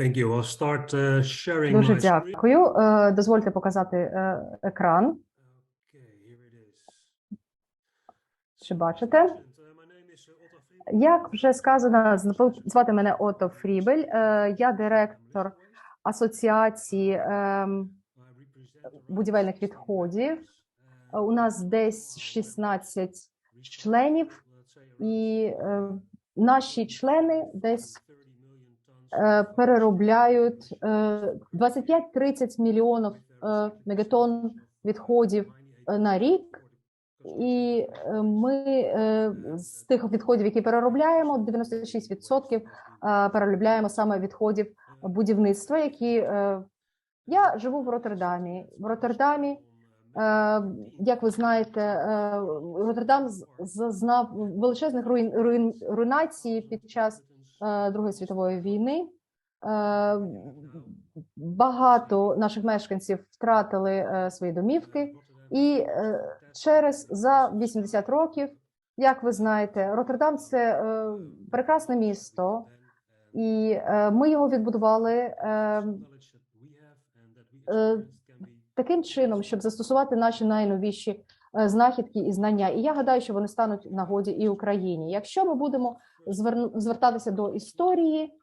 Thank you. I'll start uh, sharing Дуже my дякую. Е, Дозвольте показати е, екран. Okay, here it is. Чи бачите? Як вже сказано, зв- звати мене Ото Фрібель. Е, Я директор асоціації ем, будівельних відходів. У нас десь 16 членів, і наші члени десь переробляють е, 25-30 мільйонів е, мегатонн відходів е, на рік. І е, ми е, з тих відходів, які переробляємо, 96% е, переробляємо саме відходів будівництва, які е, я живу в Роттердамі. В Роттердамі, е, як ви знаєте, е, Роттердам зазнав величезних руйн, руйн, руйнацій під час е, Другої світової війни. Е, Багато наших мешканців втратили е, свої домівки, і е, через за 80 років, як ви знаєте, Роттердам це е, прекрасне місто, і е, ми його відбудували е, е, таким чином, щоб застосувати наші найновіші е, знахідки і знання. І я гадаю, що вони стануть нагоді і Україні. Якщо ми будемо звертатися до історії,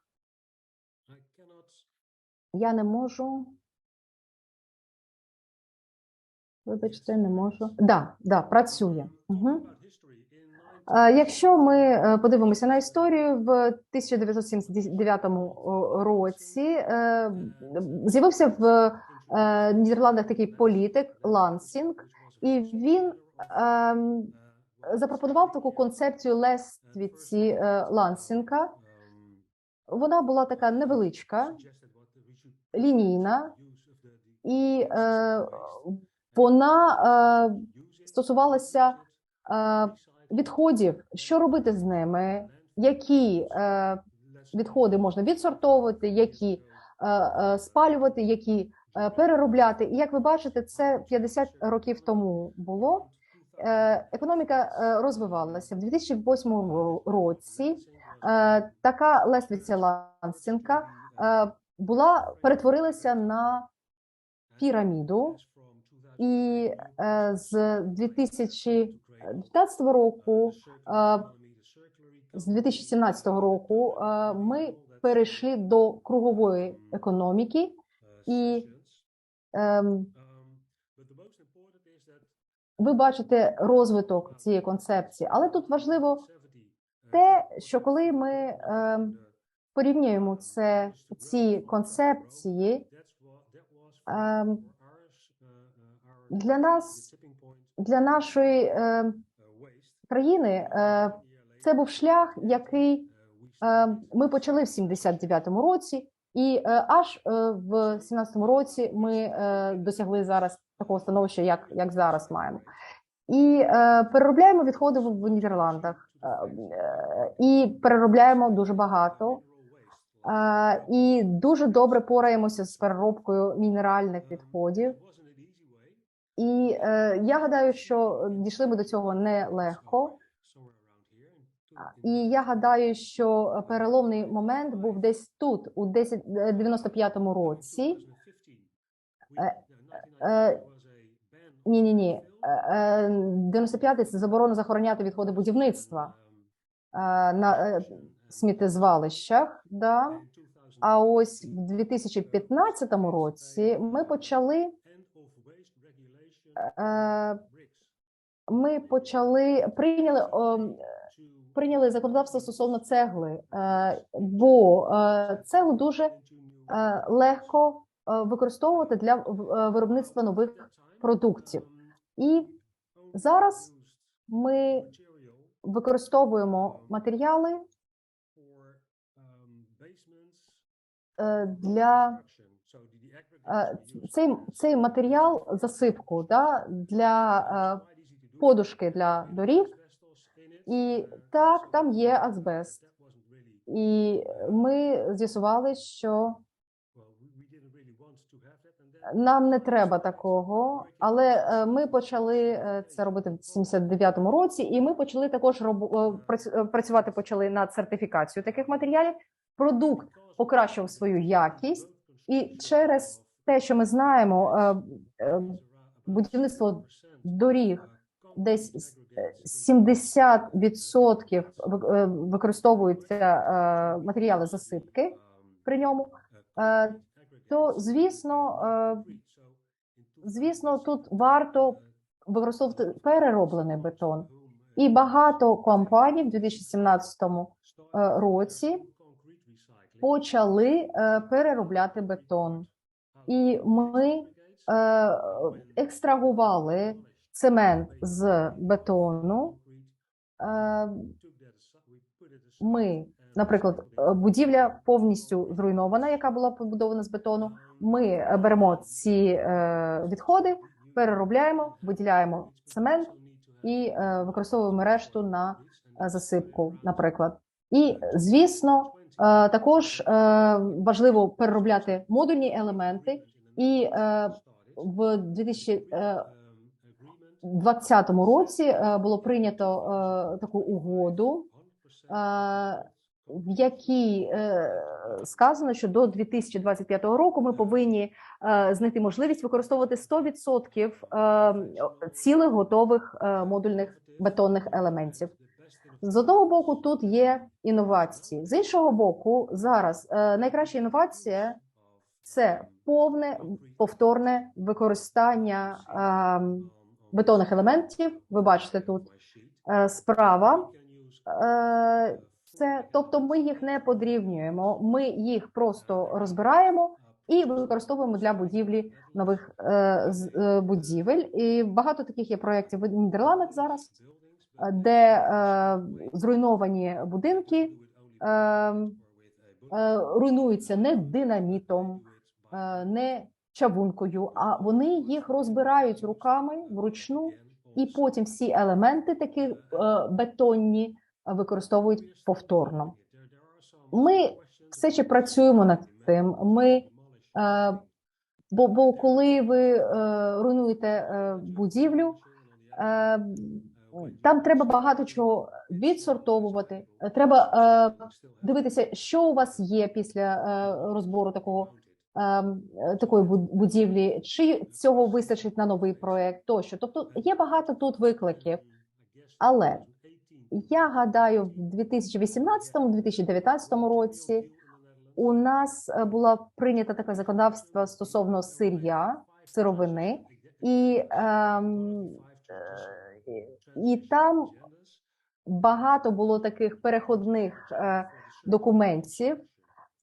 я не можу. Вибачте, не можу. Да, да, працює. Угу. about history in 19 Е, Якщо ми е, подивимося на історію, в 1979 році е, з'явився в е, Нідерландах такий політик Лансінг, і він ем, запропонував таку концепцію лествіці е, Лансінга. um, Вона була така невеличка, лінійна, і е, вона е, стосувалася е, відходів, що робити з ними, які е, відходи можна відсортовувати, які е, е, спалювати, які е, переробляти. І як ви бачите, це 50 років тому було. Е, Економіка е, розвивалася в 2008 році. е, Така лествиця Лансінка е, була перетворилася на піраміду, і з 2015 року, з 2017 року ми перейшли до кругової економіки, і ем, ви бачите розвиток цієї концепції. Але тут важливо те, що коли ми ем, порівнюємо це ці концепції, ем, для нас, для нашої е, країни, е, це був шлях, який е, ми почали в 79-му році, і е, аж е, в 17-му році ми е, досягли зараз такого становища, як, як зараз маємо. І переробляємо відходи в, Нідерландах, і переробляємо дуже багато. І дуже добре пораємося з переробкою мінеральних відходів. І я гадаю, що дійшли ми до цього нелегко. І я гадаю, що переломний момент був десь тут, у 10, е, 95-му році. е, Ні, ні, ні. 95-й – це заборона захороняти відходи будівництва е, на е, сміттєзвалищах. Да. А ось в 2015 році ми почали е, ми почали прийняли прийняли законодавство стосовно цегли, е, бо е, цеглу дуже е, легко використовувати для виробництва нових продуктів. І зараз ми використовуємо матеріали для цей, цей матеріал засипку да, для подушки для доріг. І так, там є азбест. І ми з'ясували, що нам не треба такого, але е, ми почали е, це робити в 79-му році, і ми почали також роб- е, прац- працювати почали над сертифікацією таких матеріалів. продукт покращував свою якість, і через те, що ми знаємо, будівництво доріг десь 70% ви- е, використовуються е, матеріали засипки при ньому, е, то звісно, звісно, тут варто використовувати перероблений бетон. І багато компаній в 2017 е, році почали переробляти бетон. І ми екстрагували цемент з бетону. Е, Ми, наприклад, е, будівля повністю зруйнована, яка була побудована з бетону. Ми е, беремо ці відходи, переробляємо, виділяємо цемент і використовуємо решту на засипку, наприклад. І звісно, також важливо переробляти модульні елементи. І в 2020 році е, було прийнято е, таку угоду, е, в якій сказано, що до 2025 року ми повинні знайти можливість використовувати 100% е, цілих готових модульних бетонних елементів. З одного боку, тут є інновації. З іншого боку, зараз найкраща інновація це повне повторне використання е, бетонних елементів. Ви бачите тут е, справа. Е, це, тобто, ми їх не подрівнюємо, ми їх просто розбираємо і використовуємо для будівлі нових е, будівель. І багато таких є проєктів в Нідерландах зараз, де зруйновані будинки руйнуються не динамітом, не чавункою, а вони їх розбирають руками вручну, і потім всі елементи такі е, бетонні е, використовують повторно. Ми все ще працюємо над тим. Ми е, бо, бо коли ви руйнуєте будівлю, там треба багато чого відсортовувати. Треба е, дивитися, що у вас є після е, розбору такого. Ем, е, Такої буд- будівлі, чи цього вистачить на новий проект, тощо. Тобто є багато тут викликів, але я гадаю, в 2018-2019 році у нас е, було прийнято таке законодавство стосовно сир'я, сировини, і, ем, е, і там багато було таких переходних документів,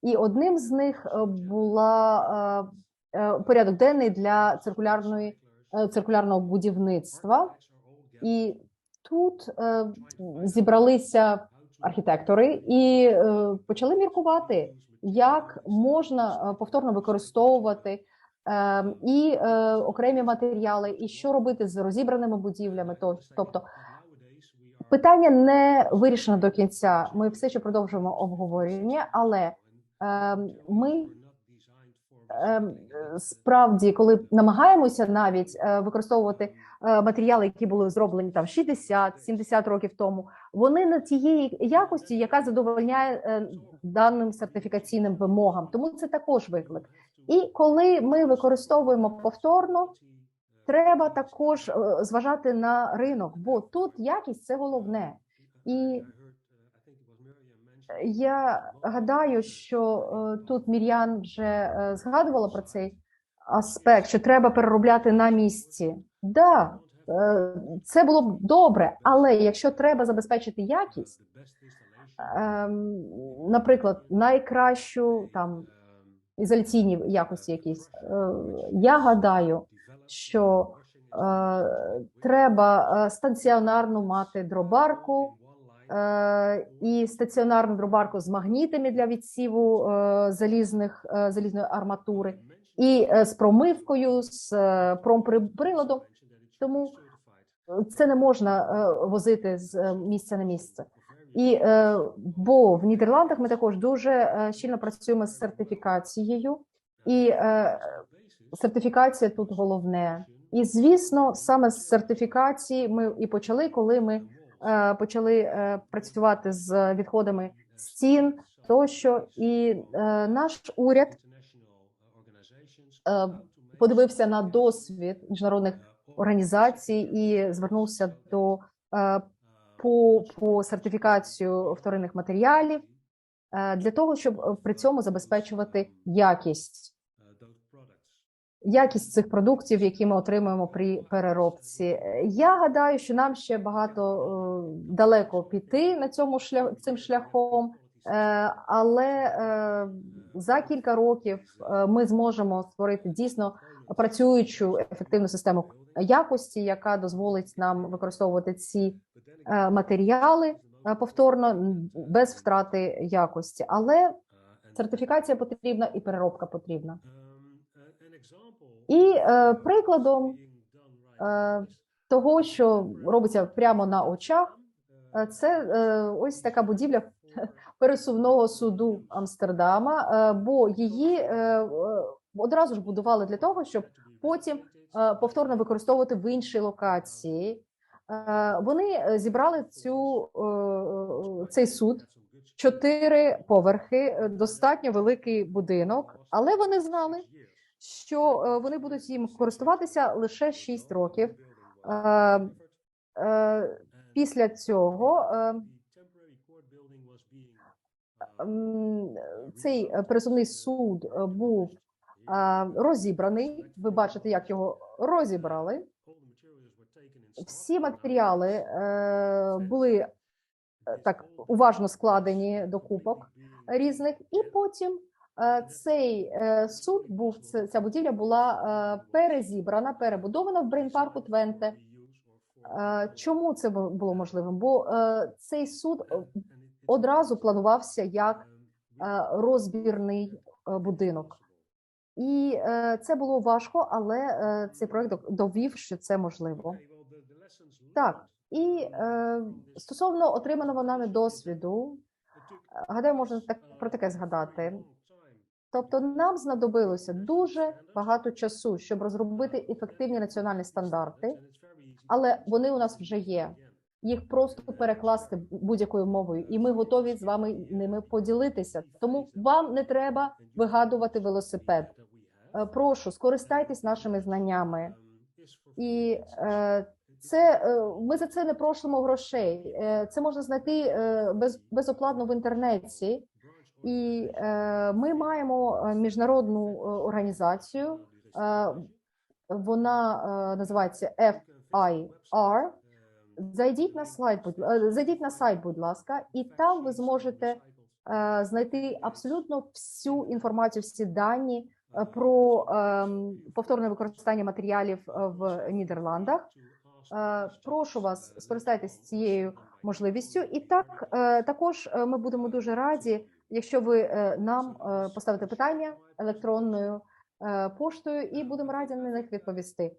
і одним з них е, була е, е, порядок денний для циркулярної циркулярного будівництва. І тут зібралися архітектори і почали міркувати, як можна повторно використовувати і е, окремі матеріали, і що робити з розібраними будівлями. То, тобто питання не вирішено до кінця. Ми все ще продовжуємо обговорення, але ми Ем, справді, коли намагаємося навіть е, використовувати е, матеріали, які були зроблені там 60-70 років тому, вони на тієї якості, яка задовольняє е, даним сертифікаційним вимогам. Тому це також виклик. І коли ми використовуємо повторно, треба також зважати на ринок, бо тут якість це головне. І я гадаю, що е, тут Мір'ян вже е, згадувала про цей аспект, що треба переробляти на місці. Да, е, це було б добре, але якщо треба забезпечити якість, ем, наприклад, найкращу там ізоляційні якості якісь, я гадаю, що треба е, мати дробарку. Е, і стаціонарну дробарку з магнітами для відсіву е, залізних е, залізної арматури, і з промивкою, з промприладом. Тому це не можна возити з місця на місце. І бо в Нідерландах ми також дуже щільно працюємо з сертифікацією, і сертифікація тут головне. І звісно, саме з сертифікації ми і почали, коли ми почали е, працювати з відходами стін тощо. І е, наш уряд е, подивився на досвід міжнародних організацій і звернувся до е, по, по сертифікацію вторинних матеріалів е, для того, щоб е, при цьому забезпечувати якість якість цих продуктів, які ми отримуємо при переробці. Е, Я гадаю, що нам ще багато е, далеко піти на цьому шлях цим шляхом, е, але за кілька років ми зможемо створити дійсно працюючу ефективну систему якості, яка дозволить нам використовувати ці матеріали повторно без втрати якості. Але сертифікація потрібна і переробка потрібна. І е, прикладом е, того, що робиться прямо на очах, е, це е, ось така будівля пересувного суду Амстердама, е, бо її е, е, одразу ж будували для того, щоб потім е, повторно використовувати в іншій локації. Е, Вони е, зібрали цю е, цей суд чотири поверхи, е, достатньо великий будинок, але вони знали, що е, вони будуть їм користуватися лише 6 років. Е, е, Після цього цей пересувний суд був розібраний. Ви бачите, як його розібрали. Всі матеріали були так уважно складені до купок різних, і потім цей е, суд був ця будівля була е, перезібрана, перебудована в брейн-парку Твенте. Е, Чому це було можливим? Бо е, цей суд е, одразу планувався як е, розбірний е, будинок. І е, це було важко, але е, цей проект довів, що це можливо. Так, і е, стосовно отриманого нами досвіду, е, гадаю, можна так про таке згадати. Тобто, нам знадобилося дуже багато часу, щоб розробити ефективні національні стандарти, але вони у нас вже є. Їх просто перекласти будь-якою мовою, і ми готові з вами ними поділитися. Тому вам не треба вигадувати велосипед. Е, Прошу, скористайтесь нашими знаннями. І е, це е, ми за це не просимо грошей. Це можна знайти без, безоплатно в інтернеті. І е, ми маємо е, міжнародну е, організацію. Вона називається FIR. Зайдіть на слайд, будь зайдіть на сайт, будь ласка, і там ви зможете знайти абсолютно всю інформацію, всі дані про ем, повторне використання матеріалів в Нідерландах. Прошу вас, скористайтесь цією можливістю. І так також ми будемо дуже раді, якщо ви е, нам е, поставите питання електронною е, поштою, і будемо раді на них відповісти.